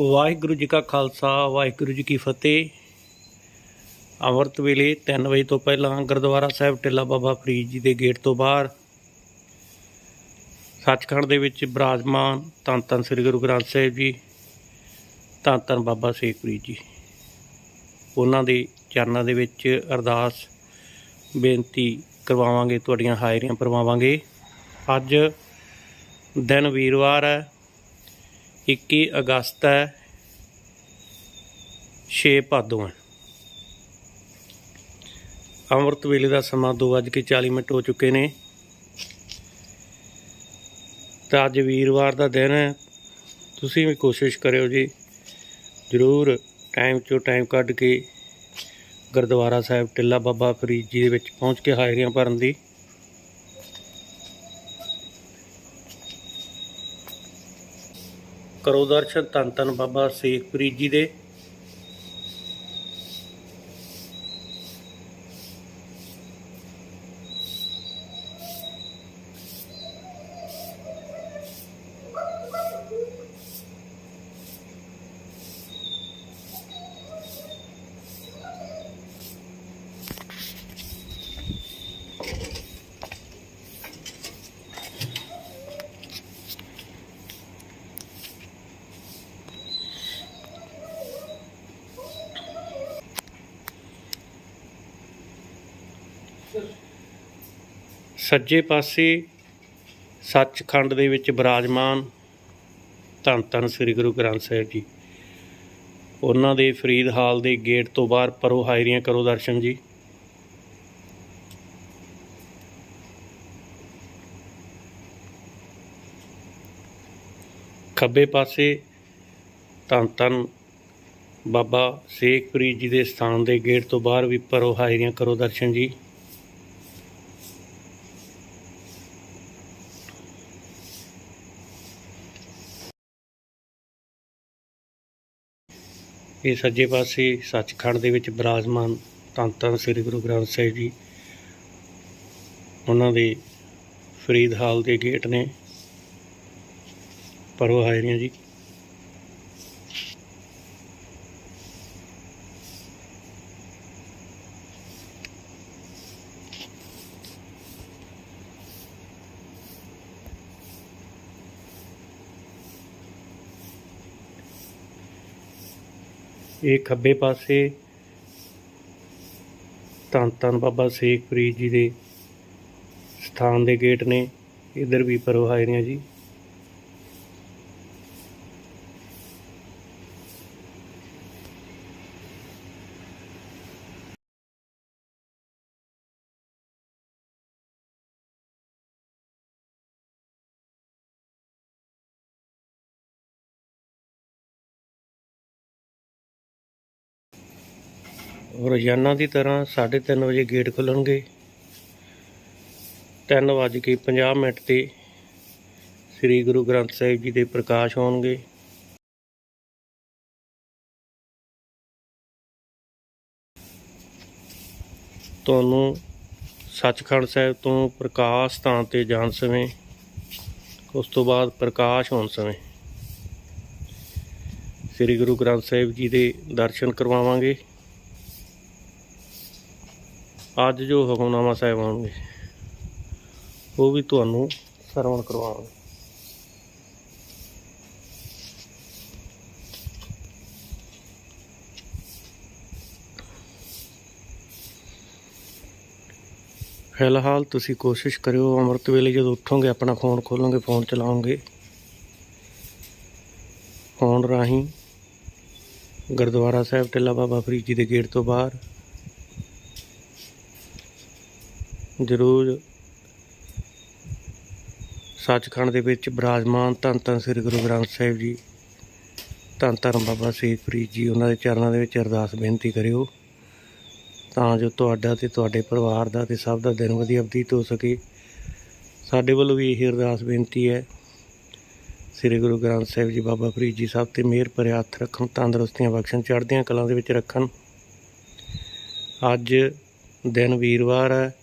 ਵਾਹਿਗੁਰੂ ਜੀ ਕਾ ਖਾਲਸਾ, ਵਾਹਿਗੁਰੂ ਜੀ ਕੀ ਫਤਿਹ। ਅੰਮ੍ਰਿਤ ਵੇਲੇ 3 ਵਜੇ ਤੋਂ ਪਹਿਲਾਂ ਗੁਰਦੁਆਰਾ ਸਾਹਿਬ ਟਿੱਲਾ ਬਾਬਾ ਫਰੀਦ ਜੀ ਦੇ ਗੇਟ ਤੋਂ ਬਾਹਰ ਸੱਚਖੰਡ ਦੇ ਵਿੱਚ ਬਿਰਾਜਮਾਨ ਧੰਨ ਧੰਨ ਸ੍ਰੀ ਗੁਰੂ ਗ੍ਰੰਥ ਸਾਹਿਬ ਜੀ, ਧੰਨ ਧੰਨ ਬਾਬਾ ਸ਼ੇਖ ਫਰੀਦ ਜੀ। ਉਹਨਾਂ ਦੇ ਚਰਨਾਂ ਦੇ ਵਿੱਚ ਅਰਦਾਸ, ਬੇਨਤੀ ਕਰਵਾਵਾਂਗੇ, ਤੁਹਾਡੀਆਂ ਹਾਜ਼ਰੀਆਂ ਭਰਵਾਵਾਂਗੇ। ਅੱਜ ਦਿਨ ਵੀਰਵਾਰ ਹੈ। 21 ਅਗਸਤ ਹੈ 6 ਭਾਦੋਂ ਹੈ। ਅੰਮ੍ਰਿਤ ਵੇਲੇ ਦਾ ਸਮਾਂ 2:40 ਮਿੰਟ ਹੋ ਚੁੱਕੇ ਨੇ। ਤਾਂ ਅੱਜ ਵੀਰਵਾਰ ਦਾ ਦਿਨ ਹੈ। ਤੁਸੀਂ ਵੀ ਕੋਸ਼ਿਸ਼ ਕਰਿਓ ਜੀ, ਜ਼ਰੂਰ ਟਾਈਮ ਚੋਂ ਟਾਈਮ ਕੱਢ ਕੇ ਗੁਰਦੁਆਰਾ ਸਾਹਿਬ, ਟਿੱਲਾ ਬਾਬਾ ਫਰੀਦ ਜੀ ਦੇ ਵਿੱਚ ਪਹੁੰਚ ਕੇ ਹਾਜ਼ਰੀਆਂ ਭਰਨ ਦੀ। ਕਰੋ ਦਰਸ਼ਨ। ਧੰਨ ਧੰਨ ਬਾਬਾ ਸ਼ੇਖ ਜੀ ਦੇ। ਸੱਜੇ ਪਾਸੇ ਸੱਚਖੰਡ ਦੇ ਵਿੱਚ ਬਿਰਾਜਮਾਨ ਧੰਨ ਧੰਨ ਸ੍ਰੀ ਗੁਰੂ ਗ੍ਰੰਥ ਸਾਹਿਬ ਜੀ। ਉਹਨਾਂ ਦੇ ਫਰੀਦ ਹਾਲ ਦੇ ਗੇਟ ਤੋਂ ਬਾਹਰ ਪਰੋ ਹਾਜ਼ਰੀਆਂ ਕਰੋ ਦਰਸ਼ਨ ਜੀ। ਖੱਬੇ ਪਾਸੇ ਧੰਨ ਧੰਨ ਬਾਬਾ ਸੇਖਪ੍ਰੀਤ ਜੀ ਦੇ ਸਥਾਨ ਦੇ ਗੇਟ ਤੋਂ ਬਾਹਰ ਵੀ ਪਰੋ ਹਾਜ਼ਰੀਆਂ ਕਰੋ ਦਰਸ਼ਨ ਜੀ। ਇਹ ਸੱਜੇ ਪਾਸੇ ਸੱਚਖੰਡ ਦੇ ਵਿੱਚ ਬਿਰਾਜਮਾਨ ਧੰਨ ਧੰਨ ਸ੍ਰੀ ਗੁਰੂ ਗ੍ਰੰਥ ਸਾਹਿਬ ਜੀ, ਉਹਨਾਂ ਦੇ ਫਰੀਦ ਹਾਲ ਦੇ ਗੇਟ ਨੇ ਪਰੋ ਹਾਜ਼ਰੀਆਂ ਜੀ। ਇਹ ਖੱਬੇ ਪਾਸੇ ਧੰਨ ਧੰਨ ਬਾਬਾ ਸ਼ੇਖ ਫਰੀਦ ਜੀ ਦੇ ਸਥਾਨ ਦੇ ਗੇਟ ਨੇ। ਇਧਰ ਵੀ ਪਰੋ ਹਾਜ਼ਰੀਆਂ ਜੀ। ਰੋਜ਼ਾਨਾ ਦੀ ਤਰ੍ਹਾਂ 3:30 ਵਜੇ ਗੇਟ ਖੁੱਲਣਗੇ। 3 ਵੱਜ ਕੇ 50 ਮਿੰਟ ਤੇ ਸ੍ਰੀ ਗੁਰੂ ਗ੍ਰੰਥ ਸਾਹਿਬ ਜੀ ਦੇ ਪ੍ਰਕਾਸ਼ ਹੋਣਗੇ। ਤੁਹਾਨੂੰ ਸੱਚਖੰਡ ਸਾਹਿਬ ਤੋਂ ਪ੍ਰਕਾਸ਼ ਸਥਾਨ ਤੇ ਜਾਣ ਸਮੇਂ, ਉਸ ਤੋਂ ਬਾਅਦ ਪ੍ਰਕਾਸ਼ ਹੋਣ ਸਮੇਂ ਸ੍ਰੀ ਗੁਰੂ ਗ੍ਰੰਥ ਸਾਹਿਬ ਜੀ ਦੇ ਦਰਸ਼ਨ ਕਰਵਾਵਾਂਗੇ। ਅੱਜ ਜੋ ਹੁਕਮਨਾਮਾ ਸਾਹਿਬ ਆਉਣਗੇ, ਉਹ ਵੀ ਤੁਹਾਨੂੰ ਸਰਵਣ ਕਰਵਾਵਾਂਗੇ ਫਿਲਹਾਲ ਤੁਸੀਂ ਕੋਸ਼ਿਸ਼ ਕਰਿਓ, ਅੰਮ੍ਰਿਤ ਵੇਲੇ ਜਦੋਂ ਉੱਠੋਗੇ, ਆਪਣਾ ਫੋਨ ਖੋਲੋਗੇ, ਫੋਨ ਚਲਾਓਗੇ। ਫੋਨ ਰਾਹੀਂ ਗੁਰਦੁਆਰਾ ਸਾਹਿਬ, ਟਿੱਲਾ ਬਾਬਾ ਫਰੀਦ ਜੀ ਦੇ ਗੇਟ ਤੋਂ ਬਾਹਰ ਜ਼ਰੂਰ। ਸੱਚਖੰਡ ਦੇ ਵਿੱਚ ਬਿਰਾਜਮਾਨ ਧੰਨ ਧੰਨ ਸ੍ਰੀ ਗੁਰੂ ਗ੍ਰੰਥ ਸਾਹਿਬ ਜੀ, ਧੰਨ ਧੰਨ ਬਾਬਾ ਸ਼ੇਖ ਫਰੀਦ ਜੀ, ਉਹਨਾਂ ਦੇ ਚਰਨਾਂ ਦੇ ਵਿੱਚ ਅਰਦਾਸ ਬੇਨਤੀ ਕਰਿਓ, ਤਾਂ ਜੋ ਤੁਹਾਡਾ ਤੇ ਤੁਹਾਡੇ ਪਰਿਵਾਰ ਦਾ ਤੇ ਸਭ ਦਾ ਦਿਨ ਵਧੀਆ ਬਤੀਤ ਹੋ ਸਕੇ। ਸਾਡੇ ਵੱਲੋਂ ਵੀ ਇਹ ਅਰਦਾਸ ਬੇਨਤੀ ਹੈ। ਸ੍ਰੀ ਗੁਰੂ ਗ੍ਰੰਥ ਸਾਹਿਬ ਜੀ, ਬਾਬਾ ਫਰੀਦ ਜੀ, ਸਭ ਤੇ ਮਿਹਰ ਭਰੇ ਹੱਥ ਰੱਖਣ, ਤੰਦਰੁਸਤੀਆਂ ਬਖਸ਼ਣ, ਚੜ੍ਹਦੀਆਂ ਕਲਾਂ ਦੇ ਵਿੱਚ ਰੱਖਣ। ਅੱਜ ਦਿਨ ਵੀਰਵਾਰ ਹੈ।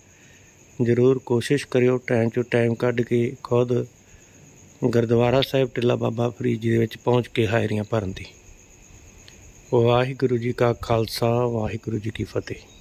ਜ਼ਰੂਰ ਕੋਸ਼ਿਸ਼ ਕਰਿਓ ਟਾਈਮ ਟੂ ਟਾਈਮ ਕੱਢ ਕੇ ਖੁਦ ਗੁਰਦੁਆਰਾ ਸਾਹਿਬ ਟਿੱਲਾ ਬਾਬਾ ਫਰੀਦ ਜੀ ਦੇ ਵਿੱਚ ਪਹੁੰਚ ਕੇ ਹਾਇਰੀਆਂ ਭਰਨ ਦੀ। ਵਾਹਿਗੁਰੂ ਜੀ ਕਾ ਖਾਲਸਾ, ਵਾਹਿਗੁਰੂ ਜੀ ਕੀ ਫਤਿਹ।